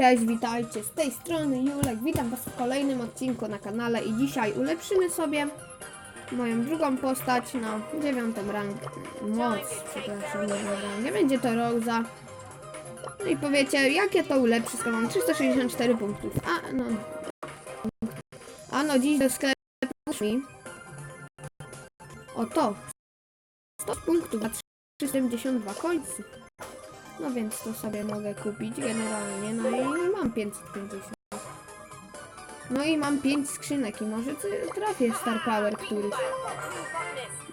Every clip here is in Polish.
Cześć, witajcie z tej strony Julek. Witam Was w kolejnym odcinku na kanale i dzisiaj ulepszymy sobie moją drugą postać na dziewiątą rangę. Moc, przepraszam, nie, będzie to Rosa. No i powiecie, jak ja to ulepszę, skoro mam 364 punktów. A no. A no, dziś do sklepu mi. Oto. 100 punktów na 372 końcy. No więc to sobie mogę kupić generalnie. No i mam 550. No i mam 5 skrzynek i może trafię Star Power któryś.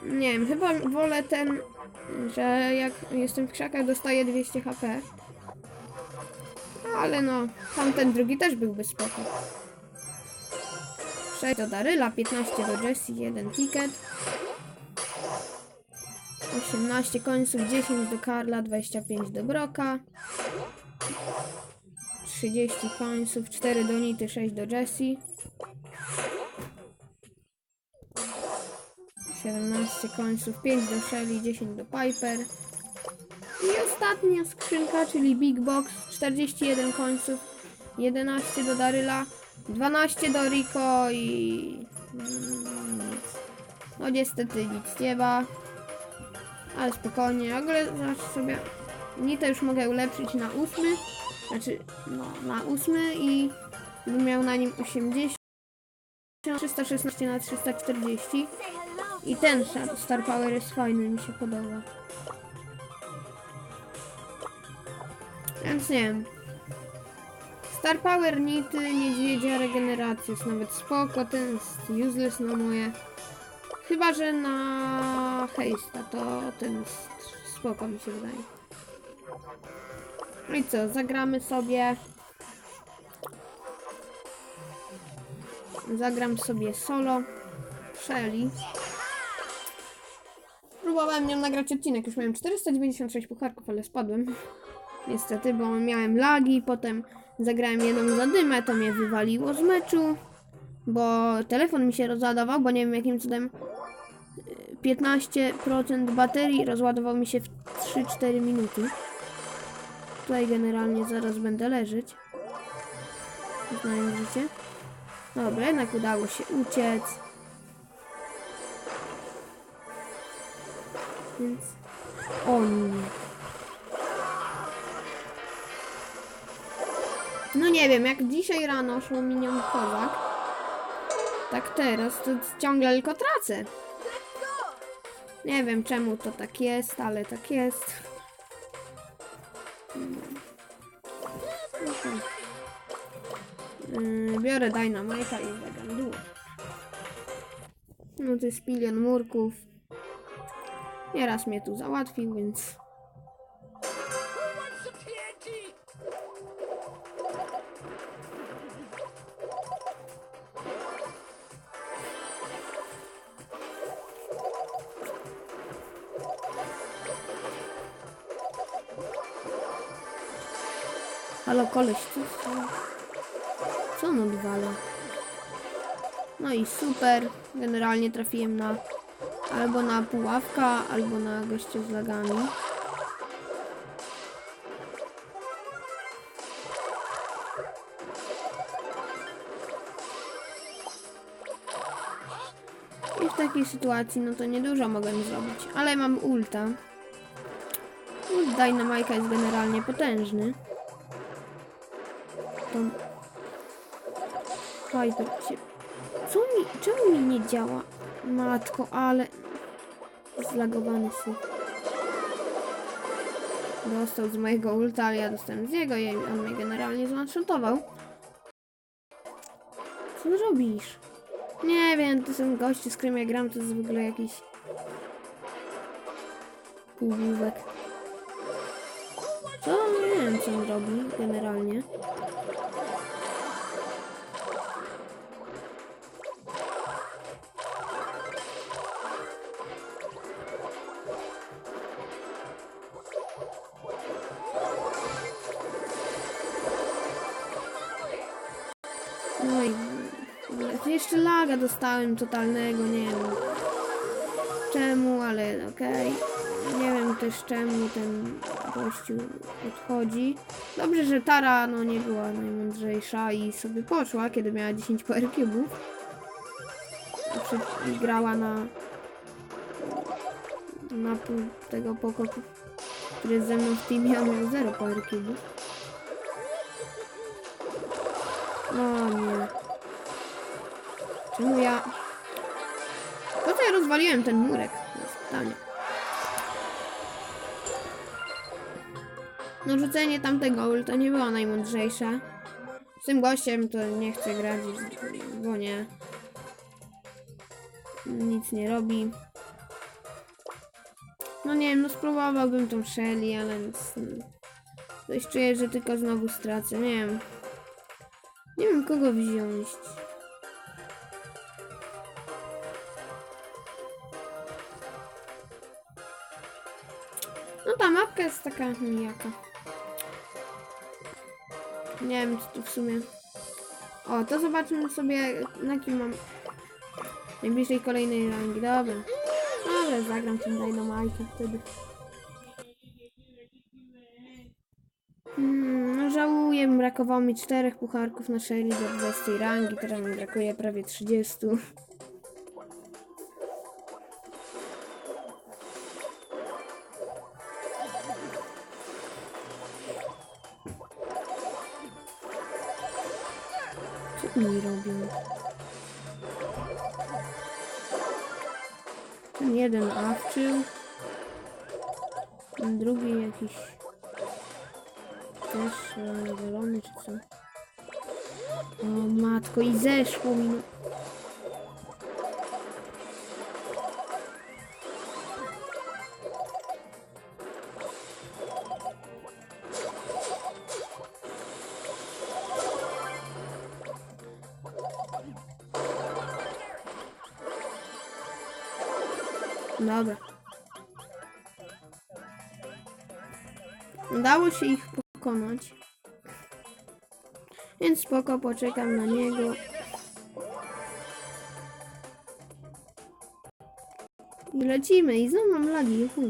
Nie wiem, chyba wolę ten, że jak jestem w krzakach dostaję 200 HP. Ale no, tamten drugi też byłby spoko. 6 do Daryla, 15 do Jessie, 1 ticket. 18 końców, 10 do Karla, 25 do Broka. 30 końców, 4 do Nity, 6 do Jessie. 17 końców, 5 do Shelly, 10 do Piper. I ostatnia skrzynka, czyli Big Box, 41 końców, 11 do Daryla, 12 do Rico i... mm. No niestety nic nie ma. Ale spokojnie, ogóle zaraz sobie Nitę już mogę ulepszyć na ósmy. Znaczy, no, na ósmy i bym miał na nim 80. 316 na 340. I ten Star Power jest fajny, mi się podoba. Więc nie wiem. Star Power Nity, niedźwiedzia, regeneracja jest nawet spoko, ten jest useless na moje. Chyba, że na hejsta to ten spoko mi się wydaje. No i co, zagramy sobie. Zagram sobie solo. Shelly. Próbowałem nią nagrać odcinek, już miałem 496 pucharków, ale spadłem. Niestety, bo miałem lagi, potem zagrałem jedną zadymę, to mnie wywaliło z meczu, bo telefon mi się rozładował, bo nie wiem jakim cudem 15% baterii rozładował mi się w 3-4 minuty. Tutaj generalnie zaraz będę leżeć. Znając życie. Dobra, jednak udało się uciec. Więc... O nie. No nie wiem, jak dzisiaj rano szło minion kozak, tak teraz to ciągle tylko tracę. Nie wiem czemu to tak jest, ale tak jest. Yy, biorę Dynamite'a i Vegan. No to jest milion murków. Nieraz mnie tu załatwił, więc... Halo koleś, co, co, on odwala? No i super. Generalnie trafiłem na albo na puławka, albo na gościa z lagami. I w takiej sytuacji, no to niedużo mogę zrobić, ale mam ulta. Ult Dynamika jest generalnie potężny. Piper się... Co mi... Czemu mi nie działa? Matko, ale... Zlagowany syf. Dostał z mojego ulta, ale ja dostałem z jego i on mnie generalnie zwanshotował. Co ty robisz? Nie wiem, to są goście, z którym ja gram, to jest w ogóle jakiś... Półgłówek. Co? Nie wiem, co on robi generalnie. I jeszcze laga dostałem totalnego, nie wiem czemu, ale okej. Nie wiem też czemu ten gościu odchodzi. Dobrze, że Tara no nie była najmądrzejsza i sobie poszła, kiedy miała 10 power cube'ów. I grała na na tego poko, który ze mną w teamie, a miał 0 power cube'ów. No nie. Czemu ja... Po co ja rozwaliłem ten murek? Pytanie. No rzucenie tamtego ulta nie było najmądrzejsze. Z tym gościem to nie chcę grać, bo nie. Nic nie robi. No nie wiem, no spróbowałbym tą Shelly, ale nic, mm, coś czuję, że tylko znowu stracę. Nie wiem. Nie wiem kogo wziąć. Jest taka nijaka. Nie wiem, czy tu w sumie... O, to zobaczmy sobie, na kim mam najbliższej kolejnej rangi. Dobra. Dobra, zagram tym Dynamite wtedy. Hmm, no żałuję, brakowało mi czterech pucharków na Shelly do 20 rangi, teraz mi brakuje prawie 30. Oni robią? Ten jeden awczył. Ten drugi jakiś też e, zielony czy co? O matko i zeszło mi. Dobra. Udało się ich pokonać. Więc spoko, poczekam na niego. I lecimy. I znowu mam lagi. Juhu.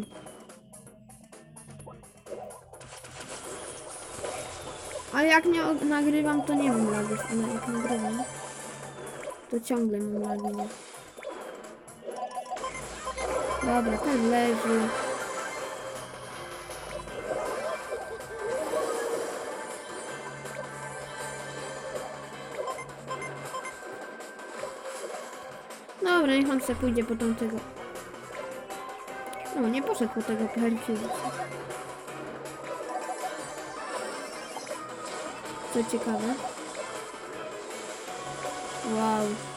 Jak nie nagrywam, to nie mam lagów. Jak nagrywam, to ciągle mam lagi. Nie? Dobra, ten leży. Dobra, niech on se pójdzie po tamtego. No, nie poszedł po tego Herkules. Co ciekawe. Wow.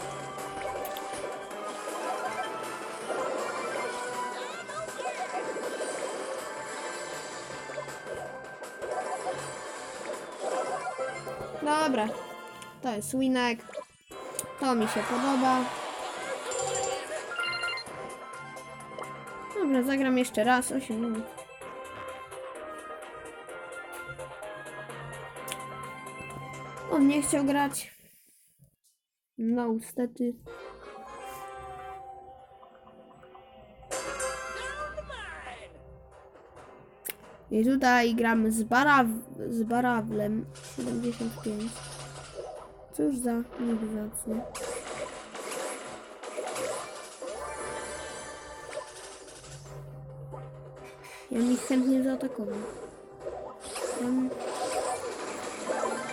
Dobra. To jest winek. To mi się podoba. Dobra, zagram jeszcze raz. 8 minut. On nie chciał grać. No, niestety. I tutaj gramy z, baraw z Barawlem 75. Cóż za nick zacny. Ja mi chętnie zaatakował. Ja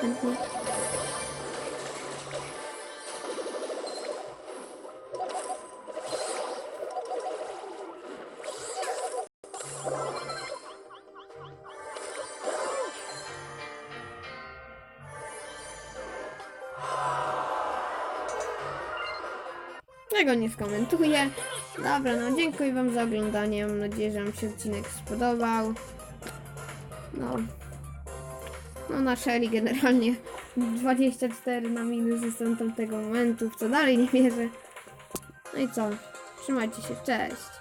chętnie. Tego nie skomentuję. Dobra, no dziękuję wam za oglądanie. Mam nadzieję, że wam się odcinek spodobał. No. No na Shelly generalnie 24 na minus jestem tamtego momentu, w co dalej nie wierzę. No i co? Trzymajcie się, cześć.